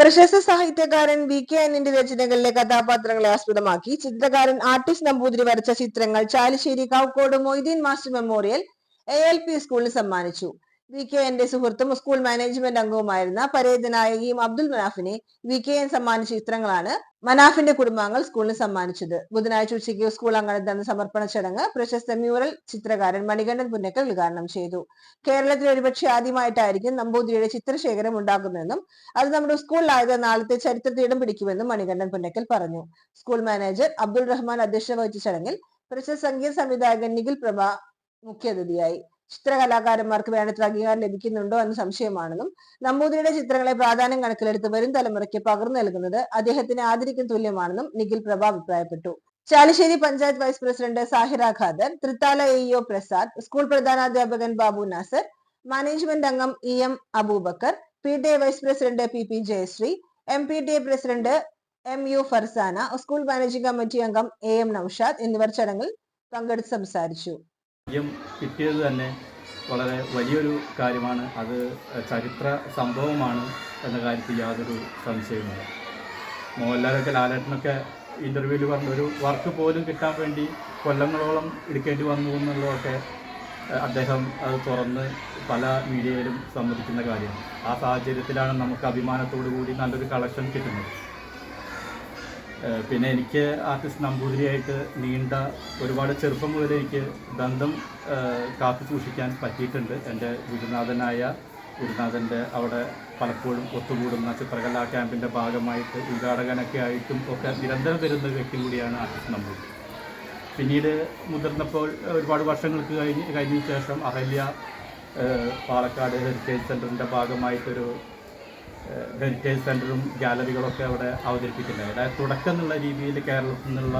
പ്രശസ്ത സാഹിത്യകാരൻ V K അനിന്റെ രചനകളിലെ കഥാപാത്രങ്ങളെ ആസ്പദമാക്കി. ചിത്രകാരൻ ആർട്ടിസ്റ്റ് നമ്പൂതിരി വരച്ച ചിത്രങ്ങൾ Chalissery Kavakkode Moideen master memorial A L P സ്കൂളിന് സമ്മാനിച്ചു. വി കെ എന്റെ സുഹൃത്തും സ്കൂൾ മാനേജ്മെന്റ് അംഗവുമായിരുന്ന പരേത ഇ എം അബ്ദുൽ മനാഫിനെ വി കെ എൻ സമ്മാനിച്ച ചിത്രങ്ങളാണ് മനാഫിന്റെ കുടുംബാംഗങ്ങൾ സ്കൂളിന് സമ്മാനിച്ചത്. ബുധനാഴ്ച ഉച്ചയ്ക്ക് സ്കൂൾ അങ്കണത്തിൽ സമർപ്പണ ചടങ്ങ് പ്രശസ്ത മ്യൂറൽ ചിത്രകാരൻ മണികണ്ഠൻ പുന്നക്കൽ ഉദ്ഘാടനം ചെയ്തു. കേരളത്തിൽ ഒരുപക്ഷെ ആദ്യമായിട്ടായിരിക്കും നമ്പൂതിരിയുടെ ചിത്രശേഖരം ഉണ്ടാകുന്നതെന്നും അത് നമ്മുടെ സ്കൂളിലായത് നാളത്തെ ചരിത്രത്തിൽ ഇടം പിടിക്കുമെന്നും മണികണ്ഠൻ പുന്നക്കൽ പറഞ്ഞു. സ്കൂൾ മാനേജർ അബ്ദുൾ റഹ്മാൻ അധ്യക്ഷത വഹിച്ച ചടങ്ങിൽ പ്രശസ്ത സംഗീത സംവിധായകൻ നിഖിൽ പ്രഭ മുഖ്യാതിഥിയായി. ചിത്രകലാകാരന്മാർക്ക് വേണ്ടത്ര അംഗീകാരം ലഭിക്കുന്നുണ്ടോ എന്ന സംശയമാണെന്നും നമ്പൂതിരിയുടെ ചിത്രങ്ങളെ പ്രാധാന്യം കണക്കിലെടുത്ത് വരും തലമുറയ്ക്ക് പകർന്നു നൽകുന്നത് അദ്ദേഹത്തിന് ആദരിക്കും തുല്യമാണെന്നും നിഖിൽ പ്രഭ അഭിപ്രായപ്പെട്ടു. Chalissery panchayat vice president Sahira Khader Thrithala A E O Prasad school പ്രധാനാധ്യാപകൻ Babu Nasar management അംഗം E M Aboobacker P T A vice president P P Jayasree M P T A president M U Farsana school managing committee അംഗം A M Naushad എന്നിവർ ചടങ്ങിൽ പങ്കെടുത്ത് സംസാരിച്ചു. വിജയം കിട്ടിയത് തന്നെ വളരെ വലിയൊരു കാര്യമാണ്. അത് ചരിത്ര സംഭവമാണ് എന്ന കാര്യത്തിൽ യാതൊരു സംശയവുമില്ല. മോഹൻലാലൊക്കെ ലാലേട്ടനൊക്കെ ഇന്റർവ്യൂവിൽ പറഞ്ഞ ഒരു വർക്ക് പോലും കിട്ടാൻ വേണ്ടി കൊല്ലങ്ങളോളം എടുക്കേണ്ടി വന്നു എന്നുള്ളതൊക്കെ അദ്ദേഹം അത് തുറന്ന് പല മീഡിയയിലും സമ്മതിക്കുന്ന കാര്യമാണ്. ആ സാഹചര്യത്തിലാണ് നമുക്ക് അഭിമാനത്തോടു കൂടി നല്ലൊരു കളക്ഷൻ കിട്ടുന്നത്. പിന്നെ എനിക്ക് ആർട്ടിസ്റ്റ് നമ്പൂതിരിയായിട്ട് നീണ്ട ഒരുപാട് ചെറുപ്പം മുതൽ എനിക്ക് ബന്ധം കാത്തു സൂക്ഷിക്കാൻ പറ്റിയിട്ടുണ്ട്. എന്റെ ഗുരുനാഥനായ ഗുരുനാഥന്റെ അവിടെ പലപ്പോഴും ഒത്തുകൂടുന്ന ചിത്രകലാ ക്യാമ്പിന്റെ ഭാഗമായിട്ട് ഉദ്ഘാടകനൊക്കെ ആയിട്ടും ഒക്കെ നിരന്തരം വരുന്ന വ്യക്തി കൂടിയാണ് ആർട്ടിസ്റ്റ് നമ്പൂതിരി. പിന്നീട് മുതിർന്നപ്പോൾ ഒരുപാട് വർഷങ്ങൾക്ക് കഴിഞ്ഞ് കഴിഞ്ഞ ശേഷം അഹല്യ പാലക്കാട് ഹെറിറ്റേജ് സെന്ററിന്റെ ഭാഗമായിട്ടൊരു ഹെറിറ്റേജ് സെന്ററും ഗാലറികളൊക്കെ അവിടെ അവതരിപ്പിക്കുന്നുണ്ട്. തുടക്കം എന്നുള്ള രീതിയിൽ കേരളത്തിൽ നിന്നുള്ള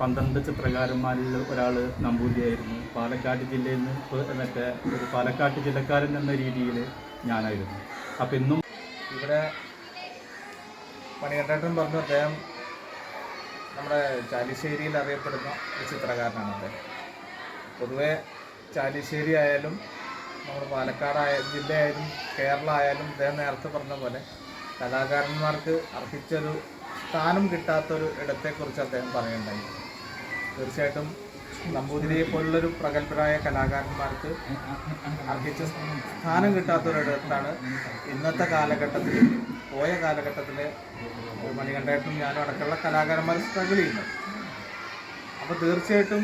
പന്ത്രണ്ട് ചിത്രകാരന്മാരിൽ ഒരാൾ നമ്പൂതിരിയായിരുന്നു. പാലക്കാട് ജില്ലയിൽ നിന്ന് മറ്റേ ഒരു പാലക്കാട് ജില്ലക്കാരൻ എന്ന രീതിയിൽ ഞാനായിരുന്നു. അപ്പം ഇന്നും ഇവിടെ മണികണ്ഠേട്ടൻ പറഞ്ഞു അദ്ദേഹം നമ്മുടെ ചാലിശ്ശേരിയിൽ അറിയപ്പെടുന്ന ഒരു ചിത്രകാരനാണ് അദ്ദേഹം. പൊതുവെ ചാലിശ്ശേരി ആയാലും നമ്മുടെ പാലക്കാടായ ജില്ലയായാലും കേരളം ആയാലും അദ്ദേഹം നേരത്തെ പറഞ്ഞ പോലെ കലാകാരന്മാർക്ക് അർഹിച്ചൊരു സ്ഥാനം കിട്ടാത്തൊരു ഇടത്തെക്കുറിച്ച് അദ്ദേഹം പറയുണ്ടായി തീർച്ചയായിട്ടും നമ്പൂതിരിയെ പോലുള്ളൊരു പ്രഗത്ഭരായ കലാകാരന്മാർക്ക് അർഹിച്ച സ്ഥാനം കിട്ടാത്തൊരിടത്താണ് ഇന്നത്തെ കാലഘട്ടത്തിൽ പോയ കാലഘട്ടത്തിൽ മണികണ്ഠേട്ടനും ഞാനും അടക്കമുള്ള കലാകാരന്മാർ സ്ട്രഗിൾ ചെയ്യുന്നത്. അപ്പോൾ തീർച്ചയായിട്ടും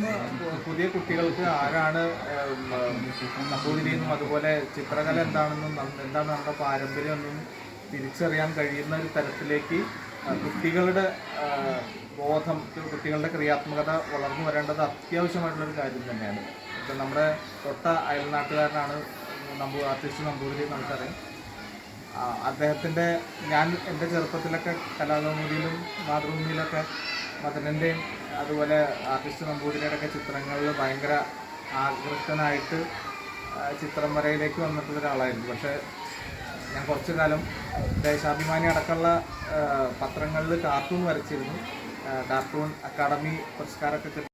പുതിയ കുട്ടികൾക്ക് ആരാണ് നമ്പൂതിരിയെന്നും അതുപോലെ ചിത്രകല എന്താണെന്നും എന്താണ് നമ്മുടെ പാരമ്പര്യം എന്നും തിരിച്ചറിയാൻ കഴിയുന്ന ഒരു തരത്തിലേക്ക് കുട്ടികളുടെ ബോധം കുട്ടികളുടെ ക്രിയാത്മകത വളർന്നു വരേണ്ടത് അത്യാവശ്യമായിട്ടുള്ളൊരു കാര്യം തന്നെയാണ്. ഇപ്പം നമ്മുടെ തൊട്ട അയൽനാട്ടുകാരനാണ് നമ്പു ആർട്ടിസ്റ്റ് നമ്പൂതിരി നമുക്കറിയാം. അദ്ദേഹത്തിന്റെ ഞാൻ എന്റെ ചെറുപ്പത്തിലൊക്കെ കലാകൗമുദിയിലും മാതൃഭൂമിയിലൊക്കെ മദനന്റെയും അതുപോലെ ആർട്ടിസ്റ്റ് നമ്പൂതിരിയുടെ ഒക്കെ ചിത്രങ്ങളിൽ ഭയങ്കര ആകൃഷ്ടനായിട്ട് ചിത്രം വരയിലേക്ക് വന്നിട്ടുള്ള ഒരാളായിരുന്നു. പക്ഷേ ഞാൻ കുറച്ചു കാലം ദേശാഭിമാനി അടക്കമുള്ള പത്രങ്ങളിൽ കാർട്ടൂൺ വരച്ചിരുന്നു. Cartoon academy പുരസ്കാരമൊക്കെ